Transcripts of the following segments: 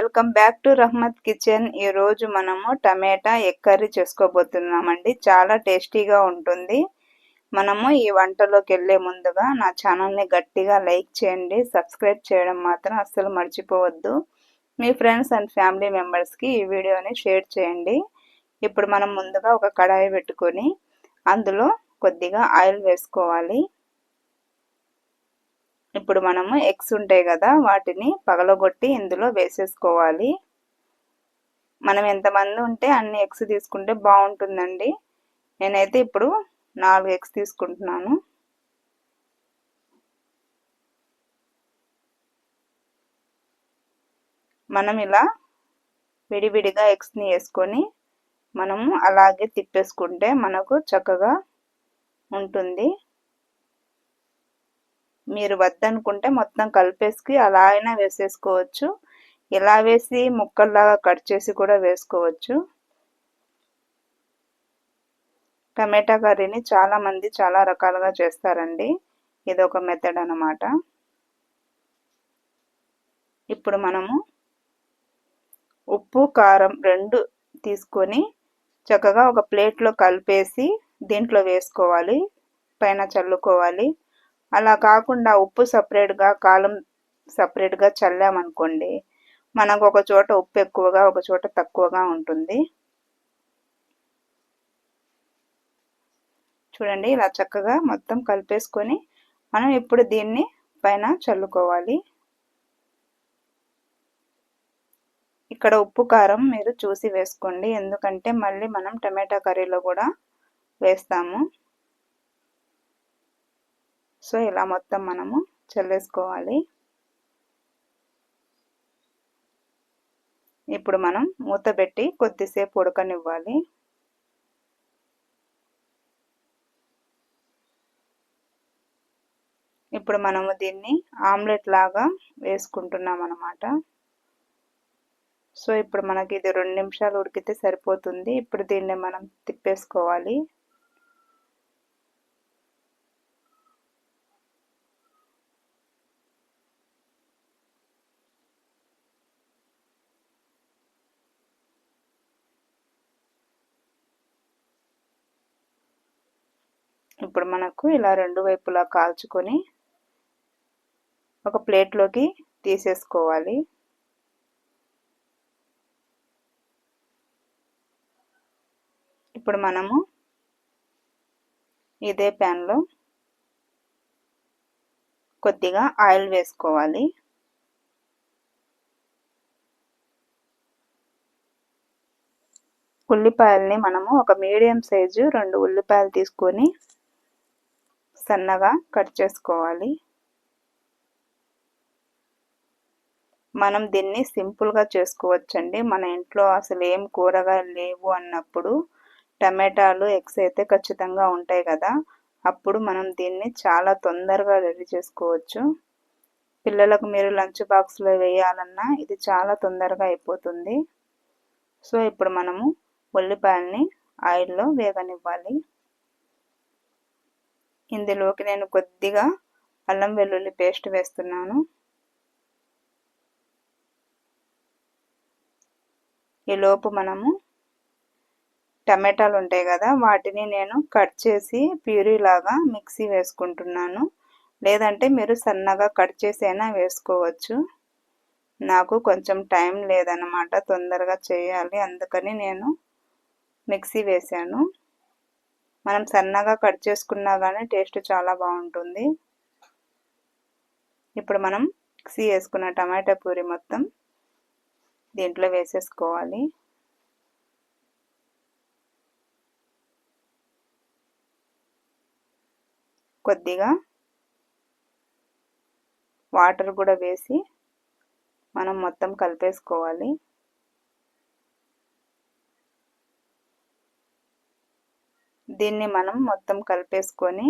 Welcome back to Rahmat kitchen. ఈరోజు మనము టమాటా egg curry చేసుకోబోతున్నామండి. చాలా టేస్టీగా ఉంటుంది. మనము ఈ వంటలోకి వెళ్ళే ముందుగా నా ఛానల్ని గట్టిగా లైక్ చేయండి. సబ్స్క్రైబ్ చేయడం మాత్రం అస్సలు మర్చిపోవద్దు. మీ ఫ్రెండ్స్ అండ్ ఫ్యామిలీ మెంబర్స్కి ఈ వీడియోని షేర్ చేయండి. ఇప్పుడు మనం ముందుగా ఒక కడాయి పెట్టుకొని అందులో కొద్దిగా ఆయిల్ వేసుకోవాలి. ఇప్పుడు మనము ఎగ్స్ ఉంటాయి కదా వాటిని పగలగొట్టి ఇందులో వేసేసుకోవాలి. మనం ఎంతమంది ఉంటే అన్ని ఎగ్స్ తీసుకుంటే బాగుంటుందండి. నేనైతే ఇప్పుడు నాలుగు ఎగ్స్ తీసుకుంటున్నాను. మనం ఇలా విడివిడిగా ఎగ్స్ని వేసుకొని మనము అలాగే తిప్పేసుకుంటే మనకు చక్కగా ఉంటుంది. మీరు వద్దనుకుంటే మొత్తం కలిపేసి అలా అయినా వేసేసుకోవచ్చు. ఇలా వేసి ముక్కల్లాగా కట్ చేసి కూడా వేసుకోవచ్చు. టమాటా కర్రీని చాలామంది చాలా రకాలుగా చేస్తారండి. ఇది ఒక మెథడ్ అనమాట ఇప్పుడు మనము ఉప్పు కారం రెండు తీసుకొని చక్కగా ఒక ప్లేట్లో కలిపేసి దీంట్లో వేసుకోవాలి. పైన చల్లుకోవాలి. అలా కాకుండా ఉప్పు సపరేట్గా కాలం సపరేట్గా చల్లామనుకోండి మనకు ఒక చోట ఉప్పు ఎక్కువగా ఒక చోట తక్కువగా ఉంటుంది. చూడండి ఇలా చక్కగా మొత్తం కలిపేసుకొని మనం ఇప్పుడు దీన్ని పైన చల్లుకోవాలి. ఇక్కడ ఉప్పు కారం మీరు చూసి వేసుకోండి. ఎందుకంటే మళ్ళీ మనం టమాటా కర్రీలో కూడా వేస్తాము. సో ఇలా మొత్తం మనము చల్లేసుకోవాలి. ఇప్పుడు మనం మూత పెట్టి కొద్దిసేపు ఉడకనివ్వాలి. ఇప్పుడు మనము దీన్ని ఆమ్లెట్ లాగా వేసుకుంటున్నాం అనమాట సో ఇప్పుడు మనకి ఇది రెండు నిమిషాలు ఉడికితే సరిపోతుంది. ఇప్పుడు దీన్ని మనం తిప్పేసుకోవాలి. ఇప్పుడు మనకు ఇలా రెండు వైపులా కాల్చుకొని ఒక ప్లేట్లోకి తీసేసుకోవాలి. ఇప్పుడు మనము ఇదే ప్యాన్లో కొద్దిగా ఆయిల్ వేసుకోవాలి. ఉల్లిపాయల్ని మనము ఒక మీడియం సైజు రెండు ఉల్లిపాయలు తీసుకొని సన్నగా కట్ చేసుకోవాలి. మనం దీన్ని సింపుల్గా చేసుకోవచ్చండి. మన ఇంట్లో అసలు ఏం కూరగాయలు లేవు అన్నప్పుడు టమాటాలు ఎగ్స్ అయితే ఖచ్చితంగా ఉంటాయి కదా. అప్పుడు మనం దీన్ని చాలా తొందరగా రెడీ చేసుకోవచ్చు. పిల్లలకు మీరు లంచ్ బాక్స్లో వేయాలన్నా ఇది చాలా తొందరగా అయిపోతుంది. సో ఇప్పుడు మనము ఉల్లిపాయల్ని ఆయిల్లో వేగనివ్వాలి. ఇందులోకి నేను కొద్దిగా అల్లం వెల్లుల్లి పేస్ట్ వేస్తున్నాను. ఈలోపు మనము టమాటాలు ఉంటాయి కదా వాటిని నేను కట్ చేసి ప్యూరీ లాగా మిక్సీ వేసుకుంటున్నాను. లేదంటే మీరు సన్నగా కట్ చేసైనా వేసుకోవచ్చు. నాకు కొంచెం టైం లేదన్నమాట తొందరగా చేయాలి అందుకని నేను మిక్సీ వేసాను మనం సన్నగా కట్ చేసుకున్నా కానీ టేస్ట్ చాలా బాగుంటుంది. ఇప్పుడు మనం మిక్సీ వేసుకున్న టమాటా పూరి మొత్తం దీంట్లో వేసేసుకోవాలి. కొద్దిగా వాటర్ కూడా వేసి మనం మొత్తం కలిపేసుకోవాలి. దీన్ని మనం మొత్తం కలిపేసుకొని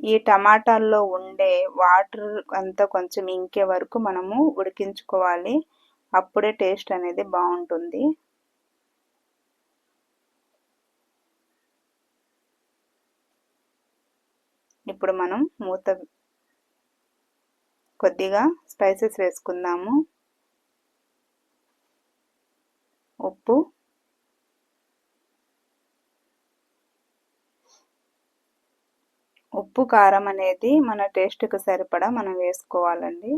ఈ టమాటాల్లో ఉండే వాటర్ అంతా కొంచెం ఇంకే వరకు మనము ఉడికించుకోవాలి. అప్పుడే టేస్ట్ అనేది బాగుంటుంది. ఇప్పుడు మనం మూత కొద్దిగా స్పైసెస్ వేసుకుందాము. ఉప్పు ఉప్పు కారం అనేది మన టేస్ట్కి సరిపడా మనం వేసుకోవాలండి.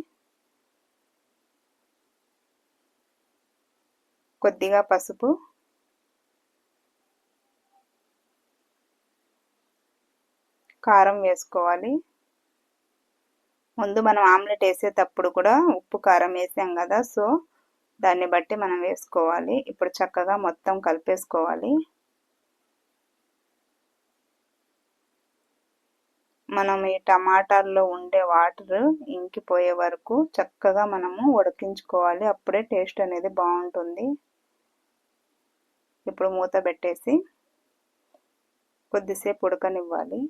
కొద్దిగా పసుపు. కారం వేసుకోవాలి. ముందు మనం ఆమ్లెట్ వేసేటప్పుడు కూడా ఉప్పు కారం వేసాం కదా సో దాన్ని బట్టి మనం వేసుకోవాలి. ఇప్పుడు చక్కగా మొత్తం కలిపేసుకోవాలి. మనం ఈ టమాటాల్లో ఉండే వాటర్ ఇంకిపోయే వరకు చక్కగా మనము ఉడికించుకోవాలి. అప్పుడే టేస్ట్ అనేది బాగుంటుంది. ఇప్పుడు మూత పెట్టేసి కొద్దిసేపు ఉడకనివ్వాలి.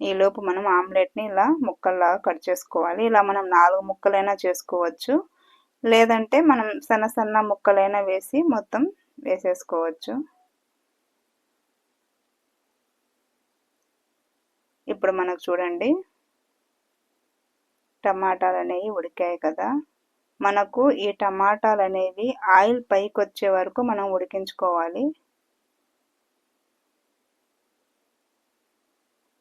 ఈలోపు మనం ఆమ్లెట్ని ఇలా ముక్కల్లాగా కట్ చేసుకోవాలి. ఇలా మనం నాలుగు ముక్కలైనా చేసుకోవచ్చు. లేదంటే మనం సన్న సన్న ముక్కలైనా వేసి మొత్తం వేసేసుకోవచ్చు. ఇప్పుడు మనకు చూడండి. టమాటాలు అనేవి ఉడికాయి కదా. మనకు ఈ టమాటాలు అనేవి ఆయిల్ పైకి వచ్చే వరకు మనం ఉడికించుకోవాలి.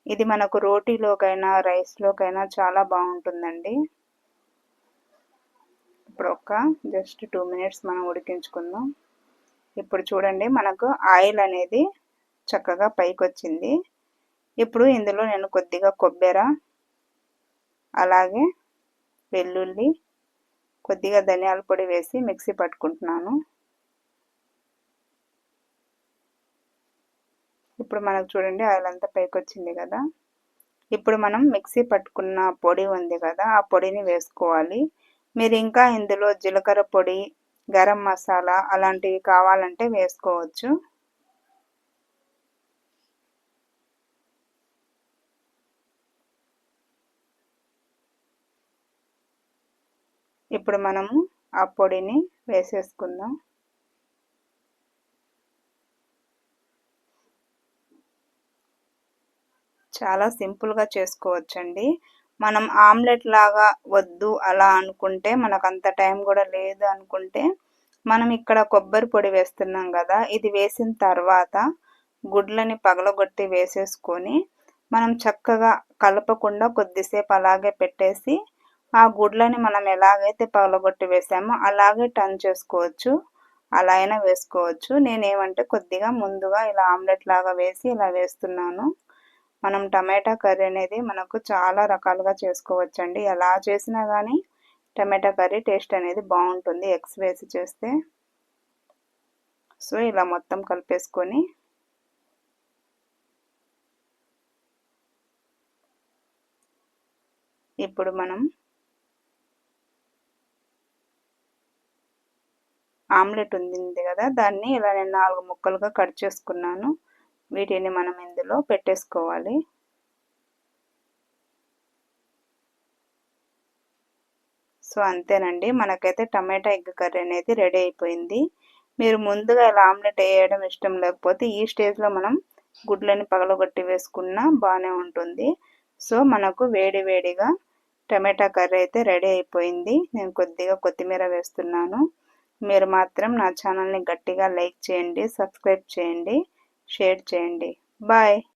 ఇది మనకు రోటీలోకైనా రైస్లోకైనా చాలా బాగుంటుందండి. ఇప్పుడు ఒక జస్ట్ టూ మినిట్స్ మనం ఉడికించుకుందాం. ఇప్పుడు చూడండి మనకు ఆయిల్ అనేది చక్కగా పైకి వచ్చింది ఇప్పుడు ఇందులో నేను కొద్దిగా కొబ్బెర అలాగే వెల్లుల్లి కొద్దిగా ధనియాల పొడి వేసి మిక్సీ పట్టుకుంటున్నాను. ఇప్పుడు మనకు చూడండి ఆయిల్ అంతా పైకి వచ్చింది కదా. ఇప్పుడు మనం మిక్సీ పట్టుకున్న పొడి ఉంది కదా ఆ పొడిని వేసుకోవాలి. మీరు ఇంకా ఇందులో జీలకర్ర పొడి గరం మసాలా అలాంటివి కావాలంటే వేసుకోవచ్చు. ఇప్పుడు మనము ఆ పొడిని వేసేసుకుందాం. చాలా సింపుల్గా చేసుకోవచ్చండి. మనం ఆమ్లెట్ లాగా వద్దు అలా అనుకుంటే మనకు అంత టైం కూడా లేదు అనుకుంటే మనం ఇక్కడ కొబ్బరి పొడి వేస్తున్నాం కదా ఇది వేసిన తర్వాత గుడ్లని పగలగొట్టి వేసేసుకొని మనం చక్కగా కలపకుండా కొద్దిసేపు అలాగే పెట్టేసి ఆ గుడ్లని మనం ఎలాగైతే పగలగొట్టి వేసామో అలాగే టర్న్ చేసుకోవచ్చు. అలా అయినా వేసుకోవచ్చు. నేనేమంటే కొద్దిగా ముందుగా ఇలా ఆమ్లెట్ లాగా వేసి ఇలా వేస్తున్నాను. మనం టమాటా కర్రీ అనేది మనకు చాలా రకాలుగా చేసుకోవచ్చండి. ఎలా చేసినా కానీ టమాటా కర్రీ టేస్ట్ అనేది బాగుంటుంది ఎగ్స్ వేసి చేస్తే. సో ఇలా మొత్తం కలిపేసుకొని ఇప్పుడు మనం ఆమ్లెట్ ఉంది కదా దాన్ని ఇలా నేను నాలుగు ముక్కలుగా కట్ చేసుకున్నాను. వీటిని మనం ఇందులో పెట్టేసుకోవాలి. సో అంతేనండి. మనకైతే టమాటా ఎగ్ కర్రీ అనేది రెడీ అయిపోయింది. మీరు ముందుగా ఇలా ఆమ్లెట్ వేయడం ఇష్టం లేకపోతే ఈ స్టేజ్లో మనం గుడ్లని పగలగొట్టి వేసుకున్నా బాగానే ఉంటుంది. సో మనకు వేడి వేడిగా టమాటా కర్రీ అయితే రెడీ అయిపోయింది. నేను కొద్దిగా కొత్తిమీర వేస్తున్నాను. మీరు మాత్రం నా ఛానల్ని గట్టిగా లైక్ చేయండి సబ్స్క్రైబ్ చేయండి షేర్ చేయండి. బాయ్.